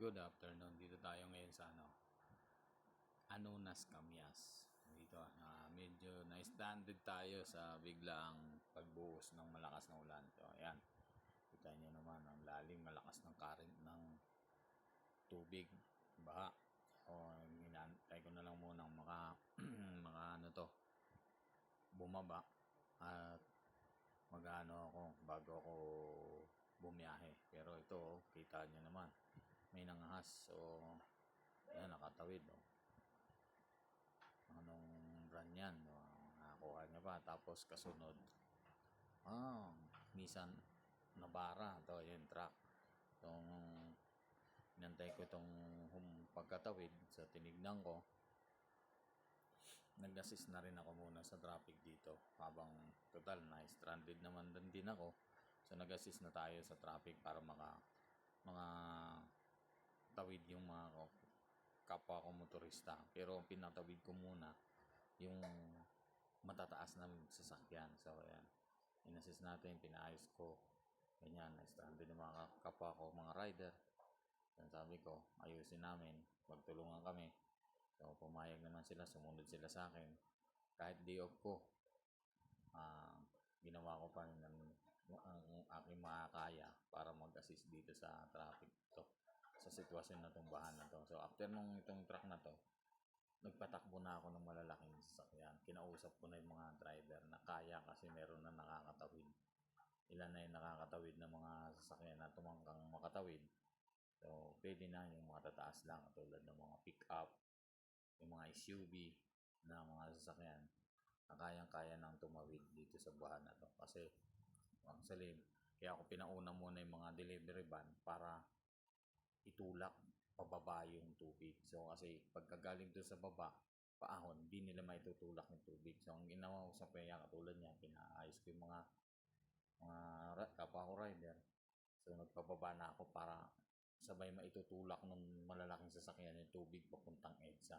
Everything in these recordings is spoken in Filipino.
Good afternoon. Dito tayo ngayon sa ano, Anunas Camyas. Dito, ah, medyo na-stranded tayo sa biglang pagbuhos ng malakas na ulan. So, ayan. Kita niyo naman ang lalim, malakas ng current ng tubig, baha. O, hinantay ko na lang muna maka, mga ano to, bumaba at magano ako bago ako bumiyahe. Pero ito, kita niyo naman, may nangahas. So, ayan, nakatawid. Oh. Anong brand yan? Oh, nakakuha niya pa. Tapos kasunod, ah, Nissan Navara. Ito, yung truck. Itong, inantay ko itong hum, pagkatawid sa tinignan ko. Nag-assist na rin ako muna sa traffic dito. Habang total na stranded naman din ako. So nag-assist na tayo sa traffic para maka mga tawid yung mga kapwa ko motorista. Pero pinatawid ko muna yung matataas na sasakyan. So ayan. Inassist natin, pinaayos ko. Ganyan, na-stranded yung mga kapwa ko, mga rider. Yan sabi ko, ayusin namin, magtulungan kami. So, pumayag naman sila, sumunod sila sa akin. Kahit day off ko, ah, ginawa ko pa rin ng, ang aking makakaya para mag-assist dito sa traffic to sa sitwasyon na itong bahan na to. So, after nung itong truck na to, nagpatakbo na ako ng malalaking sasakyan. Kinausap ko na yung mga driver na kaya kasi meron na nakakatawid. Ilan na yung nakakatawid na mga sasakyan na tumangkang makatawid. So, pwede na yung mga tataas lang tulad ng mga pick-up, yung mga SUV na mga sasakyan na kayang-kaya nang tumawid dito sa buwan na to. Kasi, actually, kaya ako pinauna muna yung mga delivery van para itulak pababa yung tubig. So, kasi pagkagaling doon sa baba, paahon, hindi nila maitutulak yung tubig. So, ang ginawa ko sa kaya katulad niya, pinaayos ko yung mga mga kapwa ko rider. So, nagpababa na ako para sabay maitutulak ng malalaking sasakyan yung tubig papuntang EDSA.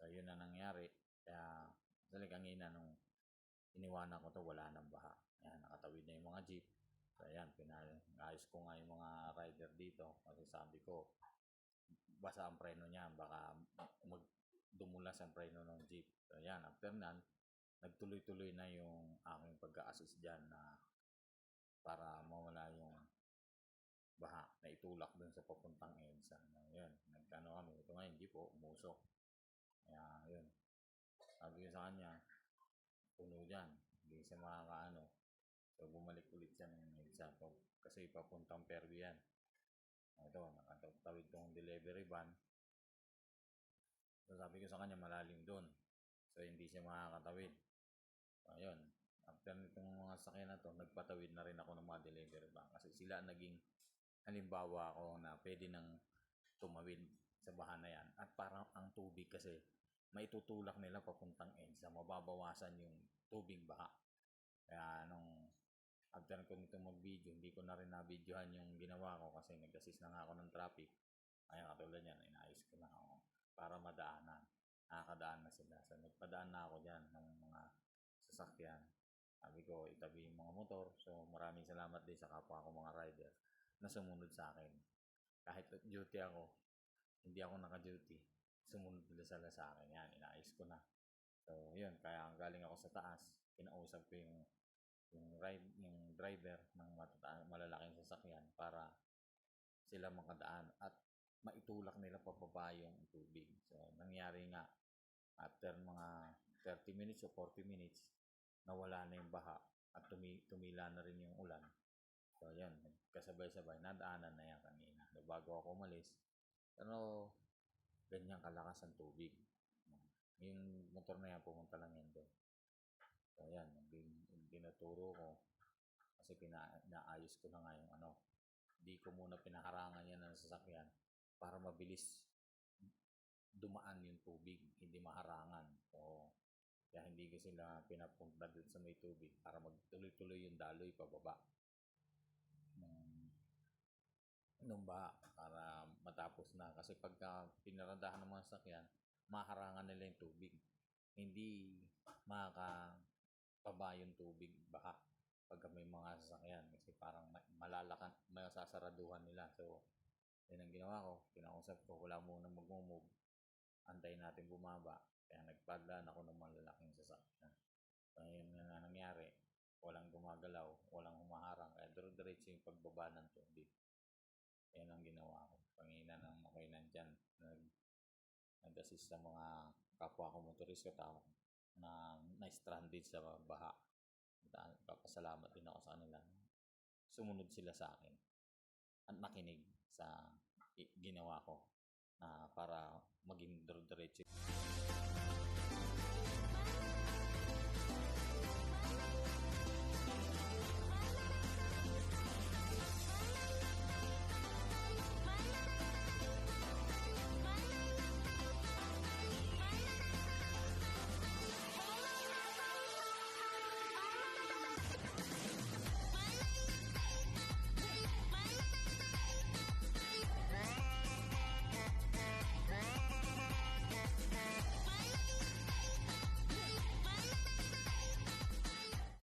So, yun na nangyari. Kaya, actually, kanina nung iniwanan ko to wala nang baha. Ayan, nakatawid na yung mga jeep. So, ayan, pinaayos ko nga yung mga rider dito. Kasi sabi ko, basa ang preno niya. Baka mag dumulas ang preno ng jeep. So, after nan, nagtuloy-tuloy na yung aking pag-assist dyan na para mawala yung baha na itulak dun sa papuntang EDSA. Yun, nagkano kami. Ito nga, hindi po, umusok. Kaya, yun. Sabi ko sa kanya, puno dyan. Hindi siya makakaano. So, bumalik ulit siya ng. So, kasi papuntang Pervi yan. Ito, nakatawid tong delivery van. So, sabi ko sa kanya, malalim doon. So, hindi siya makakatawid. So, ayun. After nitong mga sakyan na to, nagpatawid na rin ako ng mga delivery van. Kasi sila naging halimbawa ako na pwede nang tumawid sa bahan na yan. At parang ang tubig kasi maitutulak nila papuntang EDSA. Mababawasan yung tubig baha. Kaya nung after ko nito mag-video, hindi ko na rin na-videohan yung ginawa ko kasi nag-assist na nga ako ng traffic. Ayun, katulad yan, inaayos ko na ako para madaanan. Nakakadaan na sila. So, nagpadaan na ako dyan ng mga sasakyan. Sabi ko, itabi yung mga motor. So, maraming salamat din sa kapwa ko mga rider na sumunod sa akin. Kahit duty ako, hindi ako naka-duty. Sumunod nila sila sa akin. Yan, inaayos ko na. So, yun. Kaya ang galing ako sa taas, kinausap ko yung yung ride yung driver ng matata- malalaking sasakyan para sila makadaan at maitulak nila pababa yung tubig. So, nangyari nga after mga 30 minutes o 40 minutes, nawala na yung baha at tumi- tumila na rin yung ulan. So, yan. Kasabay-sabay. Nadaanan na yan kanina. So, bago ako umalis. Pero, ganyan kalakas ang tubig. Yung motor na yan, pumunta lang yan doon. So, yan. Bin- Binuturo ko. Kasi pina, ko na nga yung ano. Di ko muna pinaharangan yan ng sasakyan para mabilis dumaan yung tubig. Hindi maharangan. So, kaya hindi ko sila pinapunta doon sa may tubig para magtuloy-tuloy yung daloy pababa. Nung, baha para matapos na. Kasi pagka pinaradahan ng mga sasakyan, maharangan nila yung tubig. Hindi makakababa yung tubig baha pagka may mga sasakyan kasi parang ma- malalakan, masasaraduhan nila. So, Yan ang ginawa ko. Kinausap ko, wala muna mag-move. Antayin natin bumaba. Kaya nagpadaan ako ng malalaking sasakyan. Ngayon nga nga nangyari, walang gumagalaw, walang humaharang. Kaya dire-diretso yung pagbaba ng tubig. Yan ang ginawa ko. Pangina ng ako'y nandyan. Nag, nag-assist sa mga kapwa ko motorista tao na na-stranded sa baha. At papasalamat din ako sa kanila. Sumunod sila sa akin at nakinig sa ginawa ko na para maging dire-diretso